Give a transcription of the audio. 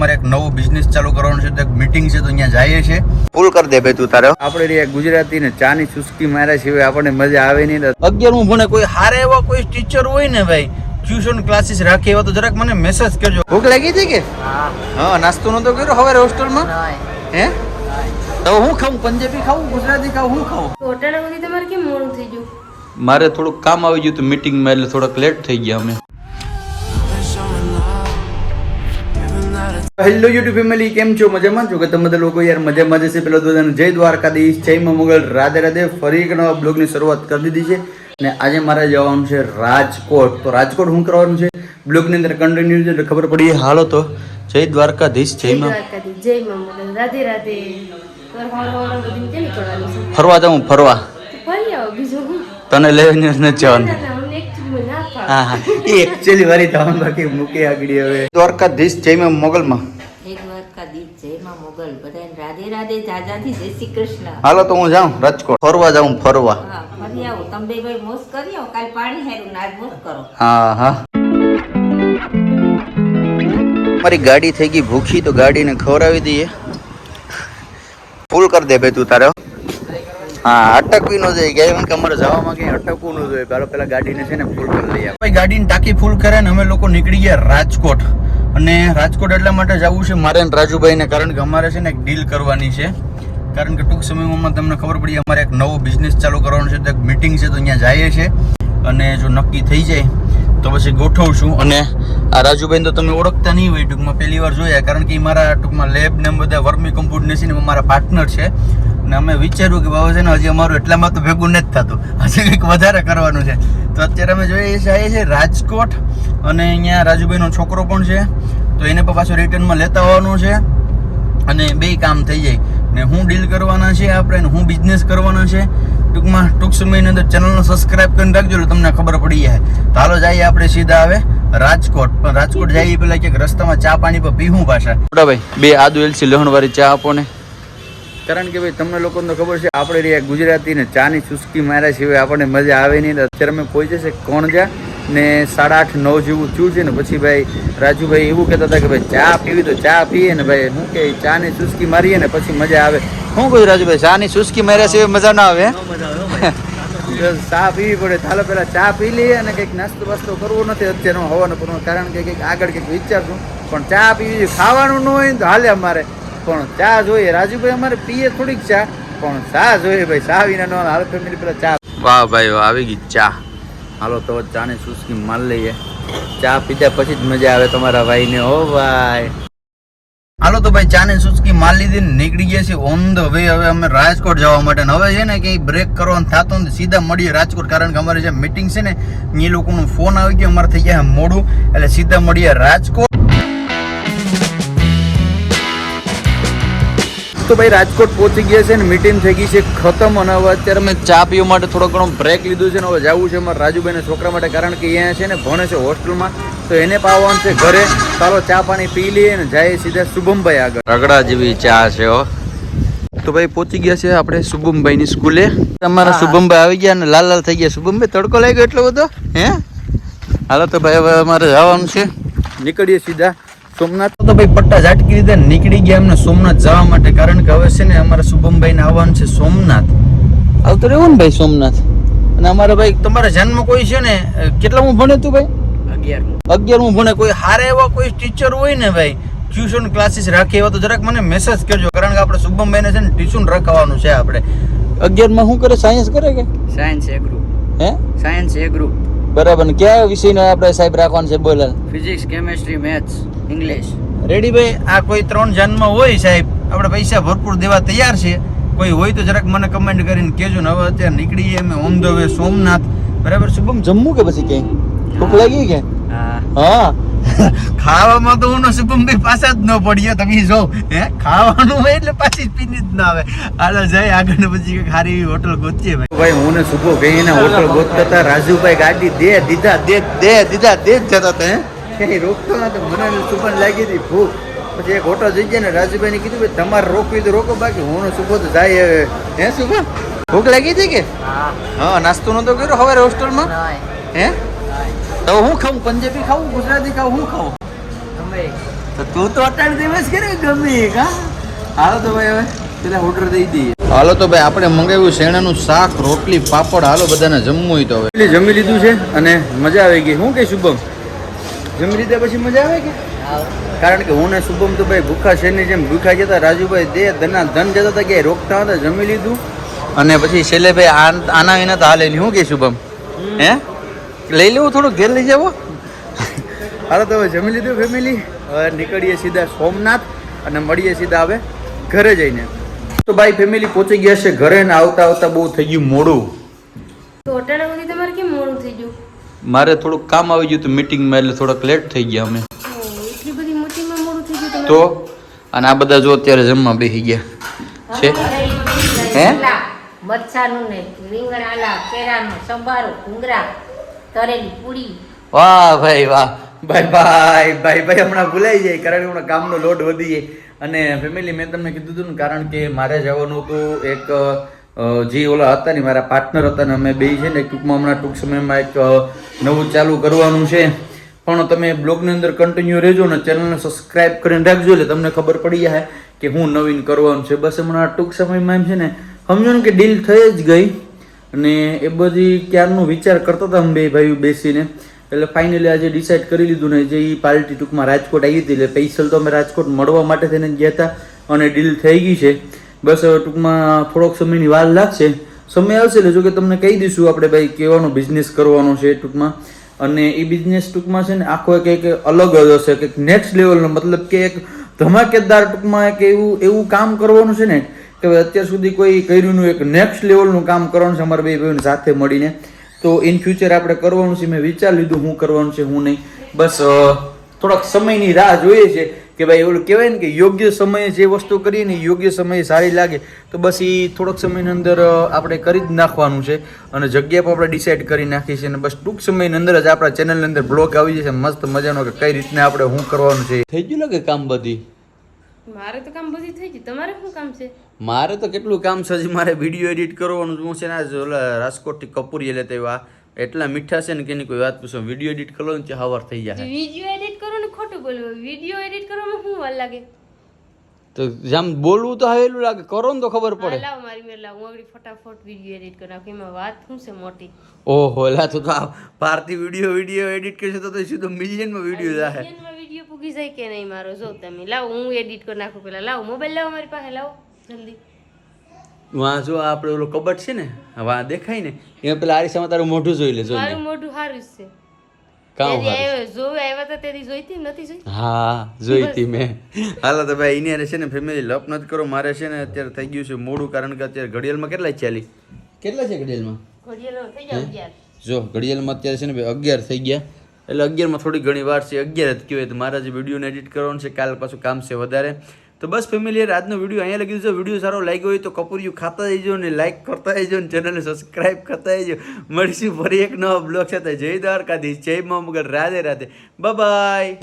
અમારે એક નવો બિઝનેસ ચાલુ કરવાનો છે તો એક મીટિંગ છે તો અહીંયા જઈએ છે ફૂલ કરી દે ભાઈ તું તારે. આપણે ગુજરાતી ને ચાની ચુસ્કી માર્યા સિવાય આપણને મજા આવે નહીં અગિયાર હું ભણે કોઈ હારે એવા કોઈ ટીચર હોય ને ભાઈ ટ્યુશન ક્લાસીસ રાખે એવા તો જરાક મને મેસેજ કરજો. ભૂખ લાગી છે કે? હા. નાસ્તો નતો કર્યો હવે હોસ્ટેલમાં હે? તો હું ખાઉં પંજાબી ખાઉં ગુજરાતી ખાઉં હું ખાઉં? હોટેલ સુધી તમારે કેમ મોડું થઈ ગયું? મારે થોડુંક કામ આવી ગયું હતું મીટિંગમાં એટલે થોડાક લેટ થઈ ગયા અમે. હેલો યુટ્યુબ ફેમિલી કેમ છો? મજામાં? છો કે તમે બધા લોકો યાર મજામાં જશે પેલા તો બધાને જય દ્વારકાધીશ જય માં મોગલ રાધે રાધે. ફરી એક નવા બ્લોગની શરૂઆત કરી દીધી છે. અને આજે મારે જવાનું છે રાજકોટ. તો રાજકોટ શું કરવાનું છે? બ્લોગની અંદર કન્ટિન્યુ છે ખબર પડી. હાલો તો. જય દ્વારકાધીશ જય માં જય મા મોગલ રાધે રાધે. બધું ફરવા જાઉં ફરવા. તને લઈને જવાનું ના, ના, અમને એક ચીજમાં ના ફાવે. હા હા એ એકચ્યુઅલી મારી ધામ બાકી મૂકે આગળી હવે. દ્વારકાધીશ જય મોગલમાં. હાલો તો હું જાઉં રાજકોટ. ફરવા જાઉં ફરવા. હા હા મારી ગાડી થઈ ગઈ ભૂખી તો ગાડીને ખવડાવી દઈએ. ફૂલ કરી દે ભાઈ તું તારે હા, અટકવી ન જોઈએ. કે એમ કે અમારે જવામાં કઈ અટકવું ન જોઈએ. પેલા પેલા ગાડીને છે ને ફૂલ કરી લઈએ ભાઈ, ગાડીની ટાંકી ફૂલ કરે ને અમે લોકો નીકળી ગયા રાજકોટ. અને રાજકોટ એટલા માટે જવું છે મારે રાજુભાઈને, કારણ કે અમારે છે ને એક ડીલ કરવાની છે. કારણ કે ટૂંક સમયમાં તમને ખબર પડી, અમારે એક નવો બિઝનેસ ચાલુ કરવાનો છે. તો એક મીટિંગ છે તો અહીંયા જઈએ છે અને જો નક્કી થઈ જાય, તો પછી ગોઠવશું. અને આ રાજુભાઈ તો તમે ઓળખતા નહીં હોય ટૂંકમાં, પહેલી વાર જોયા. કારણ કે મારા ટૂંકમાં લેબ ને બધા વર્મી કમ્પ્યુટર છે ને મારા પાર્ટનર છે. અને અમે વિચાર્યું કે બાબા છે ને હજી અમારું એટલામાં તો ભેગું નથી થતું. હજી કંઈક વધારે કરવાનું છે. તો અત્યારે અમે જોઈએ છીએ છીએ રાજકોટ અને અહીંયા રાજુભાઈનો છોકરો પણ છે. તો એને પણ પાછો રિટર્નમાં લેતા આવવાનું છે. અને બે કામ થઈ જાય. ને હું ડીલ કરવાના છે આપણે ને હું બિઝનેસ કરવાનો છે. ટૂંકમાં, ટૂંક સમયની અંદર ચેનલને સબસ્ક્રાઇબ કરીને રાખજો, એટલે તમને ખબર પડી જાય. તો હાલો જઈએ આપણે સીધા આવે રાજકોટ. પણ રાજકોટ જઈએ પેલા ક્યાંક રસ્તામાં ચા પાણી પર પીવું પાછા. ભાઈ બે આદુ એલસી લહણવાળી ચા આપો ને. કારણ કે ભાઈ તમને લોકોને ખબર છે આપણે રહ્યા ગુજરાતી ને ચાની ચુસ્કી માર્યા સિવાય આપણને મજા આવે નહીં. અત્યારે અમે પહોંચે છે કોણજા ને સાડા આઠ નવ જેવું થયું છે ને પછી ભાઈ રાજુભાઈ એવું કહેતા હતા કે ભાઈ ચા પીવી તો ચા પીએ ને ભાઈ શું કે ચા ની ચુસ્કી મારીએ ને પછી મજા આવે. શું કહ્યું રાજુભાઈ ચા ની ચુસ્કી માર્યા સિવાય મજા ના આવે? ચા પીવી પડે ચાલો પેલા ચા પી લઈએ અને કંઈક નાસ્તો બાસ્તો કરવો નથી અત્યારે હોવાનું પણ કારણ કે કંઈક આગળ કંઈક વિચારશું. પણ ચા પીવી ખાવાનું ન હોય તો હાલે અમારે. પણ ચા જોઈએ. રાજુભાઈ અમારે પીએ થોડીક ચા, પણ ચા જોઈએ ભાઈ. ચા વિના નો હાલ. ફેમિલી પેલા ચા. વાહ ભાઈ આવી ગઈ ચા. હાલો, તો ચા ને ચુસ્કી માર લઈએ. ચા પીધા પછી જ મજા આવે તમારા ભાઈને. હો ભાઈ. હાલો, તો ભાઈ ચા ને ચુસ્કી માર લીધી નીકળી ગયા છે ઓન ધ વે હવે અમે રાજકોટ જવા માટે હવે છે ને ક્યાંય બ્રેક કરવાનું થતો ને સીધા મળીએ રાજકોટ, કારણ કે અમારે જે મિટિંગ છે ને, એ લોકોનું ફોન આવી ગયો. અમારે થઈ ગયા મોડું. એટલે સીધા મળીએ રાજકોટ. તો ભાઈ રાજકોટ પહોંચી ગયા છે ને મિટિંગ થઈ ગઈ છે ખતમ અને હવે અત્યારે મેં ચા પીવા માટે થોડો ઘણો બ્રેક લીધું છે ને હવે જવું છે અમારા રાજુભાઈના છોકરા માટે કારણ કે અહીંયા છે ને ભણે છે હોસ્ટેલમાં. તો એને પાવવાનું છે ઘરે. ચાલો ચા પાણી પી લઈએ ને જાય સીધા શુભમભાઈ આગળ. રગડા જેવી ચા છે હો. તો ભાઈ પહોંચી ગયા છે આપણે શુભમભાઈની સ્કૂલે. અમારા શુભમભાઈ આવી ગયા અને લાલ લાલ થઈ ગયા. શુભમભાઈ તડકો લાગ્યો એટલો બધો? હે? હાલો તો ભાઈ હવે અમારે જવાનું છે. નીકળીએ સીધા. સોમનાથ તો ભાઈ પટ્ટા ઝાટકી રીતે નીકળી ગયા અમને સોમનાથ જવા માટે. કારણ કે હવે છે ને અમારા શુભમભાઈ ને આવવાનું છે સોમનાથ. આવતો રહેવું ને ભાઈ સોમનાથ? અને અમારા ભાઈ તમારા જન્મ કોઈ છે ને કેટલા હું ભણે તું ભાઈ? અગિયાર હું. ભણે. કોઈ હારે એવા કોઈ ટીચર હોય ને ભાઈ ટ્યુશન ક્લાસીસ રાખે એવા તો જરાક મને મેસેજ કરજો. કારણ કે આપણે શુભમભાઈ ને છે ને ટ્યુશન રખાવાનું છે આપણે. અગિયારમાં શું કરે? સાયન્સ કરે કે? સાયન્સ એ ગ્રુપ હે? સાયન્સ એ ગ્રુપ બરાબર. ને કયા વિષયનો આપણે સાહેબ રાખવાનું છે બોલે ફિઝિક્સ કેમેસ્ટ્રી મેથ્સ ઇંગ્લિશ રેડીભાઈ આ કોઈ ત્રણ જન્મ હોય સાહેબ આપણે પૈસા ભરપૂર દેવા તૈયાર છે. કોઈ હોય તો જરાક મને કમેન્ટ કરીને કહેજો ને હવે અત્યારે નીકળીએ અમે ઓન ધ વે સોમનાથ. બરાબર શુભમ જમ્મુ કે પછી ક્યાંય? ભૂખ લાગી કે? હા. હા. ખાવામાં તો હું શુભમ ભાઈ પાછા જ ન પડીએ તમે જો હે? ખાવાનું હોય એટલે પાછી પીની જ ના આવે. હાલો જાય આગળ પછી ખારી એવી હોટલ ગોતીએ ભાઈ. ભાઈ હું ને શુભો ભાઈ હોટલ ગોતતા હતા. રાજુભાઈ ગાડી દે દીધા દે દે દીધા દે જ જતા હતા હે? કઈ રોકતો નતો મને સુપન લાગી હતી ભૂખ. પછી એક હોટલ જઈ ગયા ને રાજુભાઈ ને કીધું ભાઈ તમારે રોકવી તો રોકો બાકી હું શુભો તો જાય હવે. હે શુભા ભૂખ લાગી હતી કે? હા. હા નાસ્તો નતો કર્યો હવે હોસ્ટેલમાં? હે? તો હું ખાઉં? પંજાબી ખાઉં ગુજરાતી ખાઉં હું ખાઉં? ગમે. તો તું તો અટાણ દિવસ કરે ગમે કા હાલો તો ભાઈ હવે પેલા ઓર્ડર દઈ દઈએ. હાલો તો ભાઈ આપણે મંગાવ્યું શેણાનું શાક રોટલી પાપડ. હાલો બધાને જમવું હોય તો હવે. એટલે જમી લીધું છે અને મજા આવી ગઈ. શું કે શુભમ? જમી લીધા પછી મજા આવે કે? કારણ કે હું ને શુભમ તો ભાઈ ભૂખા શેરની જેમ ભૂખા જતા રાજુભાઈ દે ધના ધન જતા હતા કે રોકતા હતા જમી લીધું. અને પછી છેલ્લે ભાઈ આના વિના તો હાલે નહીં. શું કે શુભમ? હે? લઈ લેવું થોડું ઘેર લઈ જાવો હાલો તો હવે જમી લીધું ફેમિલી હવે નીકળીએ સીધા સોમનાથ અને મળીએ સીધા હવે ઘરે જઈને. તો ભાઈ ફેમિલી પહોંચી ગયા છે ઘરે ને આવતા આવતા બહુ થઈ ગયું મોડું તો અટાણા સુધી તમારે કેમ મોડું થઈ ગયું મારે થોડુંક કામ આવી ગયું હતું મિટિંગમાં એટલે થોડાક લેટ થઈ ગયા અમે. તો? અને આ બધા જો અત્યારે જમવા બેસી ગયા. છે? હે? મરચાનું ને રીંગણ આલા સંભારો ભૂંગળા તરેલી પૂરી. વાહ ભાઈ વાહ. ભાઈ ભાઈ ભાઈ ભાઈ હમણાં ભૂલાઈ જાય કારણ કે હમણાં કામનો લોડ વધી જાય. અને ફેમિલી મેં તમને કીધું હતું ને કારણ કે મારે જવાનું હતું એક જે ઓલા હતા ને, મારા પાર્ટનર હતા ને, અમે બે છે ને, ટૂંકમાં હમણાં ટૂંક સમયમાં એક નવું ચાલુ કરવાનું છે. પણ તમે બ્લોગની અંદર કન્ટિન્યુ રહેજો ને ચેનલને સબસ્ક્રાઇબ કરીને રાખજો, એટલે તમને ખબર પડી જાય કે હું નવીન કરવાનું છે. બસ હમણાં ટૂંક સમયમાં એમ છે ને, સમજો ને કે ડીલ થઈ જ ગઈ. અને એ બધી ક્યારનો વિચાર કરતા હતા અમે બે ભાઈઓ બેસીને. એટલે ફાઇનલી આજે ડિસાઈડ કરી લીધું ને, જે એ પાર્ટી ટૂંકમાં રાજકોટ આવી હતી, એટલે પૈસલ તો અમે રાજકોટ મળવા માટે થઈને ગયા હતા અને ડીલ થઈ ગઈ છે. બસ ટૂંકમાં થોડોક સમયની વાર લાગશે. સમય આવશે એટલે જો કે તમને કહી દઈશું આપણે ભાઈ કેવાનો બિઝનેસ કરવાનો છે ટૂંકમાં. અને એ બિઝનેસ ટૂંકમાં છે ને આખો એક એક અલગ જ હશે કે નેક્સ્ટ લેવલનો મતલબ કે એક ધમાકેદાર ટૂંકમાં એક એવું એવું કામ કરવાનું છે ને કે અત્યાર સુધી કોઈ કર્યું એક નેક્સ્ટ લેવલનું કામ કરવાનું છે અમારા બે ભાઈઓને સાથે મળીને. તો ઇન ફ્યુચર આપણે કરવાનું છે, મેં વિચાર લીધું હું કરવાનું છે, હું નહીં. બસ થોડાક સમયની રાહ જોઈએ છે. કે ભાઈ એવું કહેવાય ને કે યોગ્ય સમયે જે વસ્તુ કરીએ ને એ યોગ્ય સમયે સારી લાગે તો બસ એ થોડોક સમયની અંદર આપણે કરી જ નાખવાનું છે. અને જગ્યા પર આપણે ડિસાઈડ કરી નાખીએ છીએ અને બસ ટૂંક સમયની અંદર જ આપણા ચેનલની અંદર બ્લોગ આવી જશે. મસ્ત મજાનો કે કઈ રીતના આપણે શું કરવાનું છે થઈ ગયું લાગે કામ બધી? મારે તો કામ બધી થઈ ગયું. તમારે શું કામ છે? મારે તો કેટલું કામ છે હજી મારે વીડિયો એડિટ કરવાનું છે. હું છે ને આજ ઓલા રાજકોટથી કપૂરી લેતા આવ્યા. એટલા મીઠા છે ને કે એની કોઈ વાત પૂછો. વીડિયો એડિટ કરો ને ત્યાં હવાર થઈ જાય વીડિયો એડિટ કરો ને ખોટું બોલવું વીડિયો એડિટ કરવામાં શું વાર લાગે? તો જામ બોલવું તો હવેલું લાગે. કરો ને તો ખબર પડે. લાવ મારી મેં લાવ. હું ફટાફટ વીડિયો એડિટ કરી નાખું. એમાં વાત શું છે મોટી? ઓહો લા તો તો ભારતી વીડિયો વીડિયો એડિટ કરશે તો તો સીધો મિલિયનમાં વીડિયો જાય મિલિયનમાં વીડિયો પૂગી જાય કે નહીં મારો? જો તમે લાવ હું એડિટ કરી નાખું પેલા લાવ મોબાઈલ લાવ મારી પાસે લાવો જલ્દી. વાં જો આપણે ઓલો કબટ છે ને વાં દેખાય ને એમાં પેલા આરીસામાં તારું મોઢું જોઈ લે જોઈ મારું મોઢું સારું છે. કામ હારું. જોવે આવ્યા હતા તેથી જોઈતી નથી જોઈ? હા જોઈતી મેં. હાલો તો ભાઈ એની હારે છે ને ફેમિલી લપ નથી કરો મારે છે ને અત્યારે થઈ ગયું છે મોડું કારણ કે અત્યારે ઘડિયાળમાં કેટલા ચાલી? કેટલા છે ઘડિયાળમાં? થઈ જો ઘડિયાળમાં અત્યારે છે ને ભાઈ અગિયાર થઈ ગયા. એટલે અગિયારમાં થોડી ઘણી વાર છે અગિયાર જ કહેવાય. તો મારા જે વિડીયોને એડિટ કરવાનું છે કાલ પાછું કામ છે વધારે. તો બસ ફેમિલી આજનો વીડિયો અહીંયા લગી દીધો વીડિયો સારો લાગ્યો હોય તો કપૂરિયું ખાતા જઈજો ને લાઈક કરતા જઈજો ને ચેનલને સબસ્ક્રાઈબ કરતા જઈજો મળીશું ફરી એક નવા બ્લોગ સાથે. જય દ્વારકાધીશ, જય મા મગર. રાધે રાધે. બાય